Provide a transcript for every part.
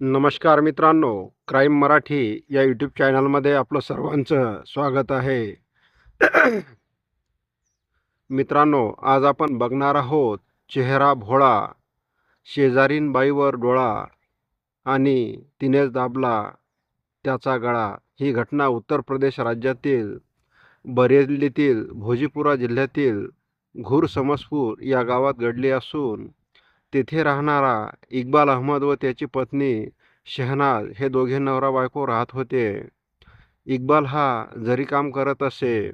नमस्कार मित्रांनो क्राईम मराठी या यूट्यूब चॅनलमध्ये आपलं सर्वांचं स्वागत आहे. मित्रांनो आज आपण बघणार आहोत चेहरा भोळा शेजारीन बाईवर डोळा आणि तिनेच दाबला त्याचा गळा. ही घटना उत्तर प्रदेश राज्यातील बरेलीतील भोजीपुरा जिल्ह्यातील घूर समसपूर या गावात घडली असून तेथे राहणारा इक्बाल अहमद व त्याची पत्नी शहनाज हे दोघे नवरा बायको राहत होते. इक्बाल हा जरी काम करत असे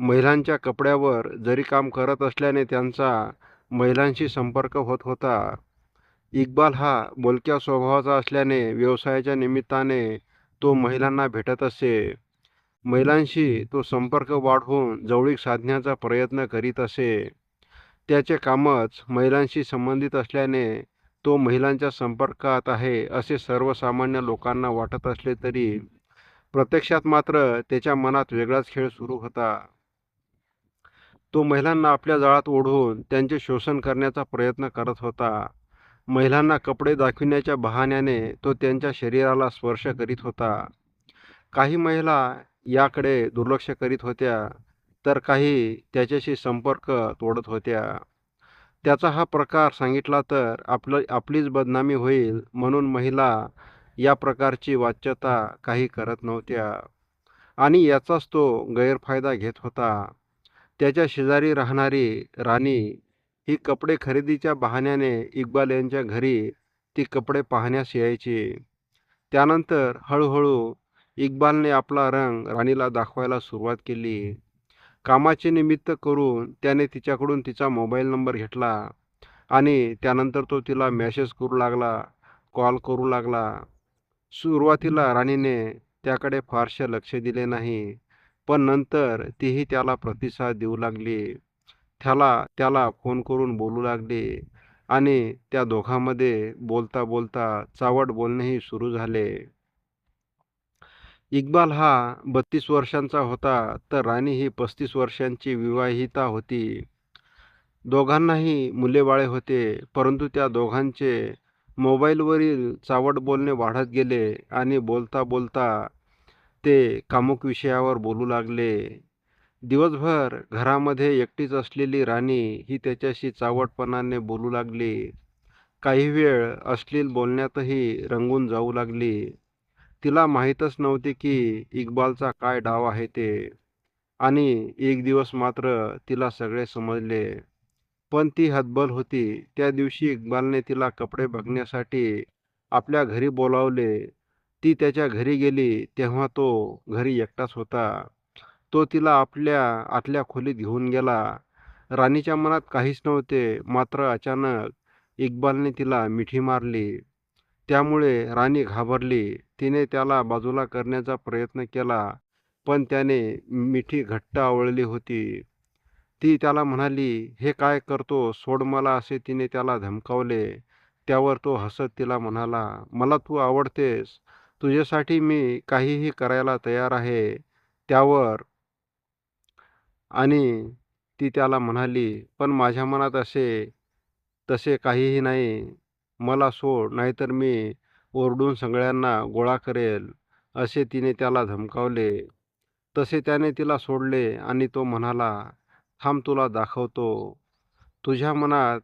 महिलांच्या कपड्यावर जरी काम करत असल्याने त्यांचा महिलांशी संपर्क होत होता. इक्बाल हा बोलक्या स्वभावाचा असल्याने व्यवसायाच्या निमित्ताने तो महिलांना भेटत असे. महिलांशी तो संपर्क वाढवून जवळीक साधण्याचा प्रयत्न करीत असे. त्याचे कामच महिलांशी संबंधित असल्याने तो महिलांच्या संपर्कात आहे असे सर्वसामान्य लोकांना वाटत असले तरी प्रत्यक्षात मात्र त्याच्या मनात वेगळाच खेळ सुरू होता. तो महिलांना आपल्या जाळात ओढून त्यांचे शोषण करण्याचा प्रयत्न करत होता. महिलांना कपडे दाखविण्याच्या बहाण्याने तो त्यांच्या शरीराला स्पर्श करीत होता. काही महिला याकडे दुर्लक्ष करीत होत्या. तर काही त्याच्याशी संपर्क तोडत होत्या. त्याचा हा प्रकार सांगितला तर आपलं आपलीच बदनामी होईल म्हणून महिला या प्रकारची वाच्यता काही करत नव्हत्या. आणि याचाच तो गैरफायदा घेत होता. त्याच्या शेजारी राहणारी राणी ही कपडे खरेदीच्या बहाण्याने इक्बाल यांच्या घरी ती कपडे पाहण्यास यायची. त्यानंतर हळूहळू इक्बालने आपला रंग राणीला दाखवायला सुरुवात केली. कामाचे निमित्त करून त्याने तिच्याकडून तिचा मोबाईल नंबर घेतला आणि त्यानंतर तो तिला मेसेज करू लागला कॉल करू लागला. सुरुवातीला राणीने त्याकडे फारसे लक्ष दिले नाही पण नंतर तीही त्याला प्रतिसाद देऊ लागली. त्याला त्याला फोन करून बोलू लागली आणि त्या दोघांमध्ये बोलता बोलता चावट बोलणेही सुरू झाले. इक्बाल हा बत्तीस वर्षांचा होता तर राणी ही पस्तीस वर्षांची विवाहिता होती. दोघांनाही मुलेबाळे होते परंतु त्या दोघांचे मोबाईलवरील चावट बोलणे वाढत गेले आणि बोलता बोलता ते कामुक विषयावर बोलू लागले. दिवसभर घरामध्ये एकटीच असलेली राणी ही त्याच्याशी चावटपणाने बोलू लागली. काही वेळ अश्लील बोलण्यातही रंगून जाऊ लागली. तिला माहीतच नव्हते की इक्बालचा काय डाव आहे ते. आणि एक दिवस मात्र तिला सगळे समजले. पण ती हतबल होती. त्या दिवशी इक्बालने तिला कपडे बघण्यासाठी आपल्या घरी बोलावले. ती त्याच्या घरी गेली. तेव्हा तो घरी एकटाच होता. तो तिला आपल्या आतल्या खोलीत घेऊन गेला. राणीच्या मनात काहीच नव्हते. मात्र अचानक इक्बालने तिला मिठी मारली. त्यामुळे राणी घाबरली. तिने त्याला बाजूला करण्याचा प्रयत्न केला पण त्याने मिठी घट्ट आवळली होती. ती त्याला म्हणाली हे काय करतो? सोड मला असे तिने त्याला धमकावले. त्यावर तो हसत तिला म्हणाला मला तू आवडतेस. तुझ्यासाठी मी काहीही करायला तयार आहे. त्यावर आणि ती त्याला म्हणाली पण माझ्या मनात असे तसे काहीही नाही. मला सोड नाहीतर मी ओरडून सगळ्यांना गोळा करेल असे तिने त्याला धमकावले. तसे त्याने तिला सोडले आणि तो म्हणाला थांब तुला दाखवतो. तुझ्या मनात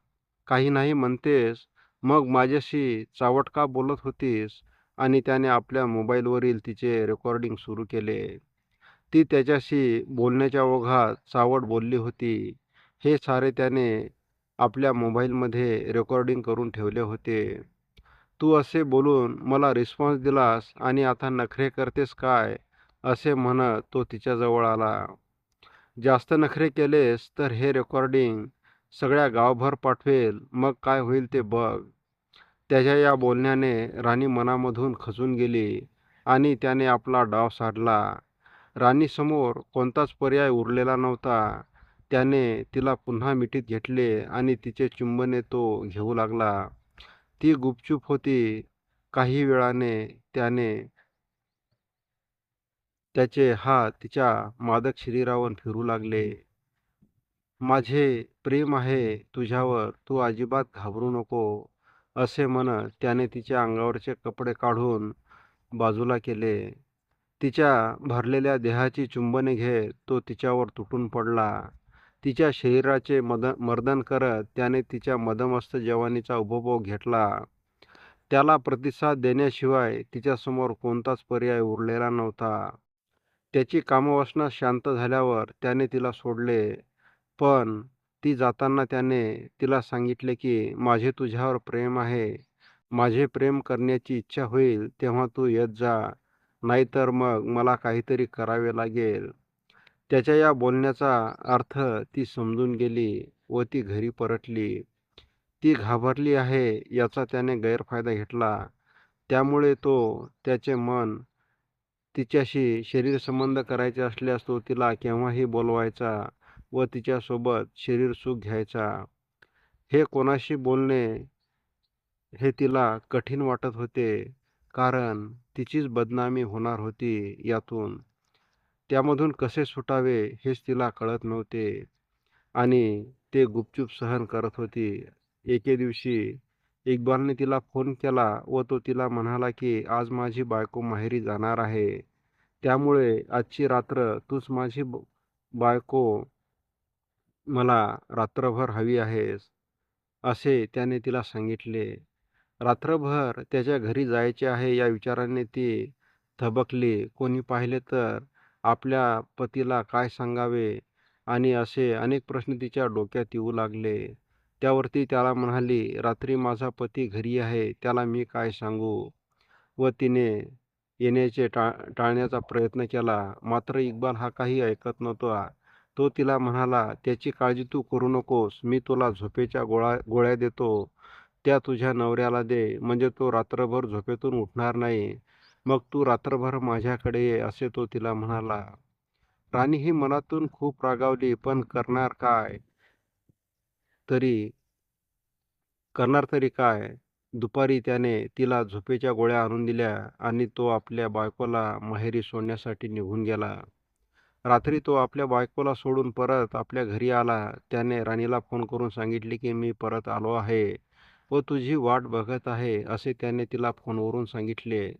काही नाही म्हणतेस. मग माझ्याशी चावट का बोलत होतीस? आणि त्याने आपल्या मोबाईलवरील तिचे रेकॉर्डिंग सुरू केले. ती त्याच्याशी बोलण्याच्या ओघात चावट बोलली होती. हे सारे त्याने आपल्या मोबाईलमध्ये रेकॉर्डिंग करून ठेवले होते. तू असे बोलून मला रिस्पॉन्स दिलास आणि आता नखरे करतेस काय? असे म्हणत तो तिच्याजवळ आला. जास्त नखरे केलेस तर हे रेकॉर्डिंग सगळ्या गावभर पाठवेल मग काय होईल ते बघ. त्याच्या या बोलण्याने राणी मनामधून खचून गेली आणि त्याने आपला डाव साधला. राणीसमोर कोणताच पर्याय उरलेला नव्हता. त्याने तिला पुन्हा मिठीत घेतले आणि तिचे चुंबने तो घेऊ लागला. ती गुपचूप होती. काही वेळाने त्याने त्याचे हात तिच्या मादक शरीरावर फिरू लागले. माझे प्रेम आहे तुझ्यावर. तू अजिबात घाबरू नको असे म्हणत त्याने तिच्या अंगावरचे कपडे काढून बाजूला केले. तिच्या भरलेल्या देहाची चुंबने घेत तो तिच्यावर तुटून पडला. तिच्या शरीराचे मद मर्दन करत त्याने तिच्या मदमस्त जवानीचा उपभोग घेतला. त्याला प्रतिसाद देण्याशिवाय तिच्यासमोर कोणताच पर्याय उरलेला नव्हता. त्याची कामवासना शांत झाल्यावर त्याने तिला सोडले. पण ती जाताना त्याने तिला सांगितले की माझे तुझ्यावर प्रेम आहे. माझे प्रेम करण्याची इच्छा होईल तेव्हा तू येत जा. नाहीतर मग मला काहीतरी करावे लागेल. त्याच्या या बोलण्याचा अर्थ ती समजून गेली व ती घरी परतली. ती घाबरली आहे याचा त्याने गैरफायदा घेतला. त्यामुळे तो त्याचे मन तिच्याशी शरीरसंबंध करायचे असल्यास तो तिला केव्हाही बोलवायचा व तिच्यासोबत शरीर सुख घ्यायचा. हे कोणाशी बोलणे हे तिला कठीण वाटत होते कारण तिचीच बदनामी होणार होती यातून. त्यामधून कसे सुटावे हेच तिला कळत नव्हते. आणि ते गुपचूप सहन करत होती. एके दिवशी इक्बालने तिला फोन केला व तो तिला म्हणाला की आज माझी बायको माहेरी जाणार आहे. त्यामुळे आजची रात्र तूच माझी बायको मला रात्रभर हवी आहेस. असे त्याने तिला सांगितले. रात्रभर त्याच्या घरी जायचे आहे या विचाराने ती थबकली. कोणी पाहिले तर आपल्या पतीला काय सांगावे? आणि असे अनेक प्रश्न तिच्या डोक्यात येऊ लागले. त्यावरती त्याला म्हणाली रात्री माझा पती घरी आहे त्याला मी काय सांगू? व तिने येण्याचे टा टाळण्याचा प्रयत्न केला. मात्र इक्बाल हा काही ऐकत नव्हता. तो तिला म्हणाला त्याची काळजी तू करू नकोस. मी तुला झोपेच्या गोळा गोळ्या देतो. त्या तुझ्या नवऱ्याला दे. म्हणजे तो रात्रभर झोपेतून उठणार नाही. मग तू रात्रभर माझ्याकडे ये असे तो तिला म्हणाला राणी ही मनातून खूप रागावली पण करणार काय? तरी करणार तरी काय? दुपारी त्याने तिला झोपेच्या गोळ्या आणून दिल्या आणि तो आपल्या बायकोला माहेरी सोडण्यासाठी निघून गेला. रात्री तो आपल्या बायकोला सोडून परत आपल्या घरी आला. त्याने राणीला फोन करून सांगितले की मी परत आलो आहे व तुझी वाट बघत आहे असे त्याने तिला फोनवरून सांगितले.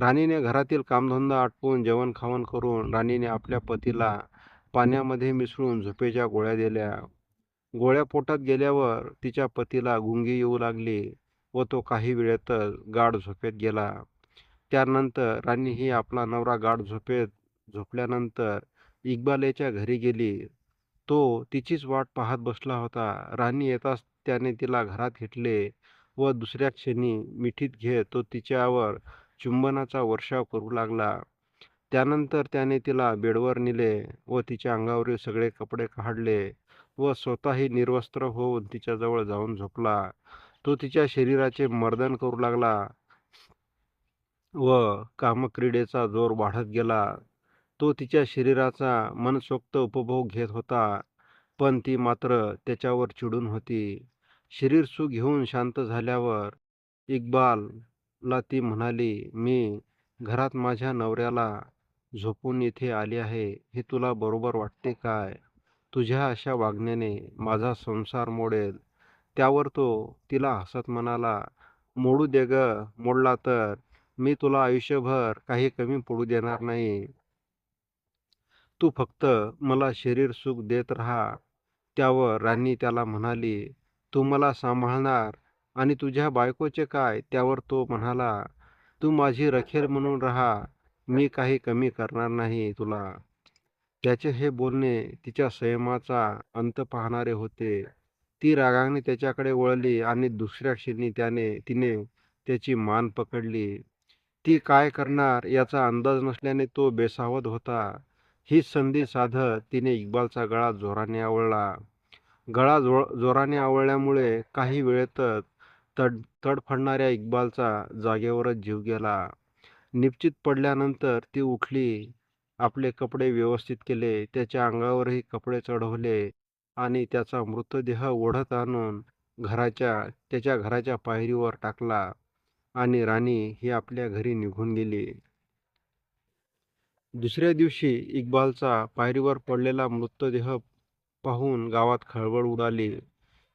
राणीने घरातील कामधंदा आटपून जेवण खावण करून राणीने आपल्या पतीला पाण्यामध्ये मिसळून झोपेच्या गोळ्या दिल्या. गोळ्या पोटात गेल्यावर तिच्या पतीला गुंगी येऊ लागली व तो काही वेळेतच गाढ झोपेत गेला. त्यानंतर राणी ही आपला नवरा गाढ झोपेत झोपल्यानंतर इक्बालेच्या घरी गेली. तो तिचीच वाट पाहत बसला होता. राणी येताच त्याने तिला घरात घेतले व दुसऱ्या क्षणी मिठीत घेत तो तिच्यावर चुंबनाचा वर्षाव करू लागला. त्यानंतर त्याने तिला बेडवर नेले व तिच्या अंगावरील सगळे कपडे काढले व स्वतःही निर्वस्त्र होऊन तिच्याजवळ जाऊन झोपला. तो तिच्या शरीराचे मर्दन करू लागला व कामक्रीडेचा जोर वाढत गेला. तो तिच्या शरीराचा मनसोक्त उपभोग घेत होता पण ती मात्र त्याच्यावर चिडून होती. शरीर सुख घेऊन शांत झाल्यावर ला ती म्हणाली मी घरात माझ्या नवऱ्याला झोपून इथे आली आहे. हे तुला बरोबर वाटते काय? तुझ्या अशा वागण्याने माझा संसार मोडेल त्यावर तो तिला हसत म्हणाला मोडू दे ग. मोडला तर. मी तुला आयुष्यभर काही कमी पडू देणार नाही. तू फक्त मला शरीर सुख देत राहा त्यावर राणी त्याला म्हणाली तू मला सांभाळणार. आणि तुझ्या बायकोचे काय? त्यावर तो म्हणाला तू माझी रखेल म्हणून राहा. मी काही कमी करणार नाही तुला. त्याचे हे बोलणे तिच्या संयमाचा अंत पाहणारे होते. ती रागाने त्याच्याकडे वळली आणि दुसऱ्या क्षणी त्याने तिने त्याची मान पकडली. ती काय करणार याचा अंदाज नसल्याने तो बेसावध होता. ही संधी साधत तिने इक्बालचा गळा जोराने आवळला. गळा जो जोराने आवळल्यामुळे काही वेळेतच तड तडफडणाऱ्या इक्बालचा जागेवरच जीव गेला. निश्चित पडल्यानंतर ती उठली आपले कपडे व्यवस्थित केले त्याच्या अंगावरही कपडे चढवले आणि त्याचा मृतदेह ओढत आणून घराच्या त्याच्या घराच्या पायरीवर टाकला आणि राणी ही आपल्या घरी निघून गेली. दुसऱ्या दिवशी इक्बालचा पायरीवर पडलेला मृतदेह पाहून गावात खळबळ उडाली.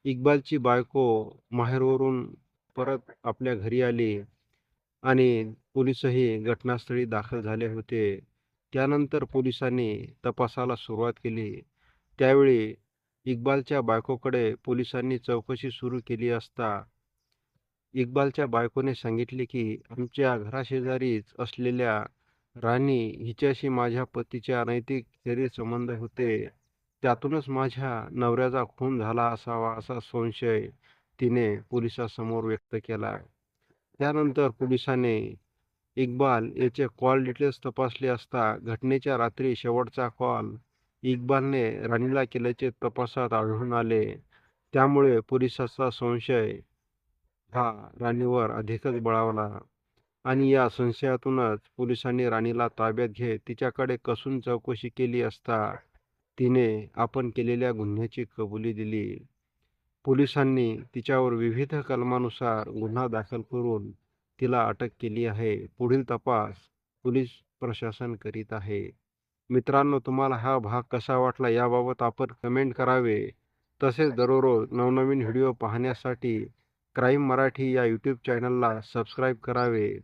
इक्बालची बायको माहेरवरून परत आपल्या घरी आली आणि पोलिसही घटनास्थळी दाखल झाले होते. त्यानंतर पोलिसांनी तपासाला सुरुवात केली. त्यावेळी इक्बालच्या बायकोकडे पोलिसांनी चौकशी सुरू केली असता इक्बालच्या बायकोने सांगितले की आमच्या घराशेजारीच असलेल्या राणी हिच्याशी माझ्या पतीच्या अनैतिक शरीर संबंध होते. त्यातूनच माझ्या नवऱ्याचा खून झाला असावा असा संशय तिने पोलिसासमोर व्यक्त केला. त्यानंतर पोलिसाने इक्बाल याचे कॉल डिटेल्स तपासले असता घटनेच्या रात्री शेवटचा कॉल इक्बालने राणीला केल्याचे तपासात आढळून आले. त्यामुळे पोलिसाचा संशय हा राणीवर अधिकच बळावला आणि या संशयातूनच पोलिसांनी राणीला ताब्यात घेत तिच्याकडे कसून चौकशी केली असता तिने आपण केलेल्या गुन्ह्याची कबुली दिली. पोलिसांनी तिच्यावर विविध कलमानुसार गुन्हा दाखल करून तिला अटक केली आहे. पुढील तपास पोलीस प्रशासन करीत आहे. मित्रांनो तुम्हाला हा भाग कसा वाटला याबाबत आपण कमेंट करावे. तसेच दररोज नवनवीन व्हिडिओ पाहण्यासाठी क्राईम मराठी या यूट्यूब चॅनलला सबस्क्राईब करावे.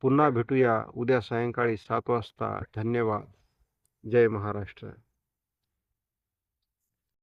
पुन्हा भेटूया उद्या सायंकाळी सात वाजता. धन्यवाद. जय महाराष्ट्र.